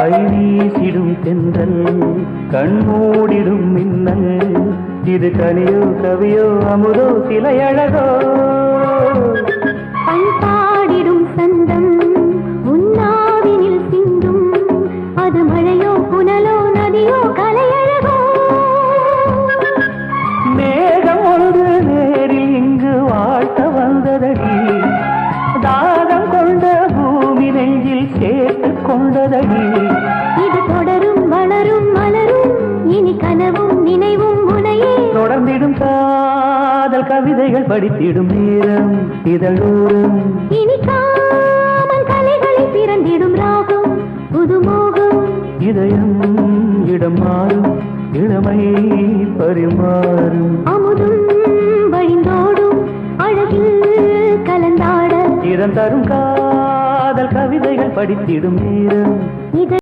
கை வீசிடும் தென்றல் கண்மூடிடும் மின்னல் இது கனியோ கவியோ அமுதோ சிலை அழகோ பண்பாடிடும் சந்தம் உன்னாவினில் சிந்தும் அது மழையோ புனலோ நதியோ கலையழகோ. மேகம் ஒன்று நேரில் இங்கு வாழ்த்த வந்ததடி நெஞ்சில் சேர்த்து கொண்டதடி. இது தொடரும் வளரும் மலரும். இனி கனவும் நினைவும் உனையே தொடர்ந்திடும் காதல் கவிதைகள் படித்திடும் நேரம் இதழோரம் இனி காமன் கலைகளில் பிறந்திடும் ராகம் புதுமோகம். இதயம் இடம் மாறும் இளமை பரிமாறும். அமுதும் வழிந்தோடும் அழகில் கலந்தாட. இதன் தரும் காதல் கவிதைகள் படித்திடும் நேரம்